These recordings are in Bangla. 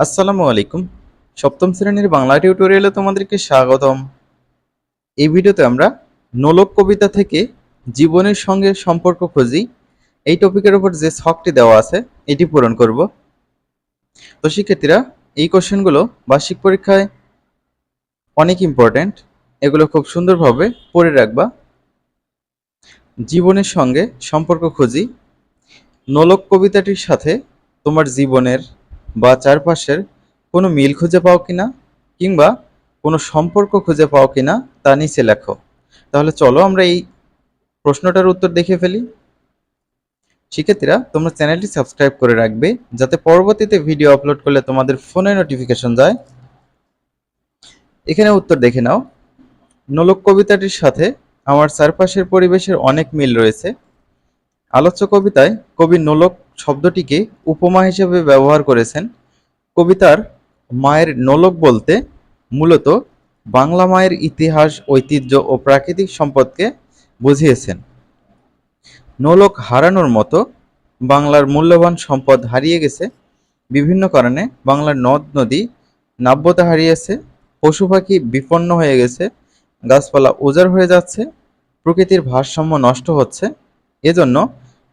আসসালামু আলাইকুম। সপ্তম শ্রেণির বাংলা টিউটোরিয়ালে তোমাদেরকে স্বাগতম। এই ভিডিওতে আমরা নোলক কবিতা থেকে জীবনের সঙ্গে সম্পর্ক খুঁজি। এই টপিকের উপর যে ছকটি দেওয়া আছে, এটি পূরণ করব। তো শিক্ষার্থীরা, এই কোশ্চেনগুলো বার্ষিক পরীক্ষায় অনেক ইম্পর্ট্যান্ট এগুলো খুব সুন্দরভাবে পড়ে রাখবা। জীবনের সঙ্গে সম্পর্ক খুঁজি। নোলক কবিতাটির সাথে তোমার জীবনের বা চারপাশের কোনো মিল খুঁজে পাও কিনা কিংবা কোনো সম্পর্ক খুঁজে পাও কিনা তা নিচে লেখো। তাহলে চলো আমরা এই প্রশ্নটার উত্তর দেখে ফেলি। শিক্ষার্থীরা, তোমরা চ্যানেলটি সাবস্ক্রাইব করে রাখবে যাতে পরবর্তীতে ভিডিও আপলোড করলে তোমাদের ফোনে নোটিফিকেশন যায়। এখানে উত্তর দেখে নাও। নোলক কবিতাটির সাথে আমার চারপাশের পরিবেশের অনেক মিল রয়েছে। আলোচ্য কবিতায় কবি নোলক শব্দটিকে উপমা হিসেবে ব্যবহার করেছেন। কবিতার মায়ের নোলক বলতে মূলত বাংলা মায়ের ইতিহাস, ঐতিহ্য ও প্রাকৃতিক সম্পদকে বুঝিয়েছেন। নোলক হারানোর মতো বাংলার মূল্যবান সম্পদ হারিয়ে গেছে। বিভিন্ন কারণে বাংলার নদ, নদী নাব্যতা হারিয়েছে, পশু পাখি বিপন্ন হয়ে গেছে, গাছপালা উজাড় হয়ে যাচ্ছে, প্রকৃতির ভারসাম্য নষ্ট হচ্ছে। এজন্য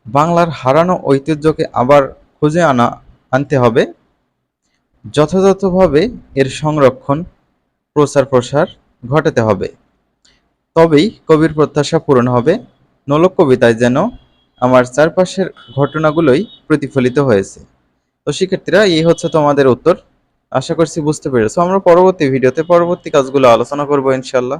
বাংলার হারানো ঐতিহ্যকে আবার খুঁজে আনা, আনতে হবে। যথাযথভাবে এর সংরক্ষণ প্রচার প্রসার ঘটাতে হবে। তবেই কবির প্রত্যাশা পূরণ হবে। নোলক কবিতায় যেন আমার চারপাশের ঘটনাগুলোই প্রতিফলিত হয়েছে। তো শিক্ষার্থীরা, এই হচ্ছে তোমাদের উত্তর। আশা করছি বুঝতে পেরেছ। আমরা পরবর্তী ভিডিওতে পরবর্তী কাজগুলো আলোচনা করব ইনশাল্লাহ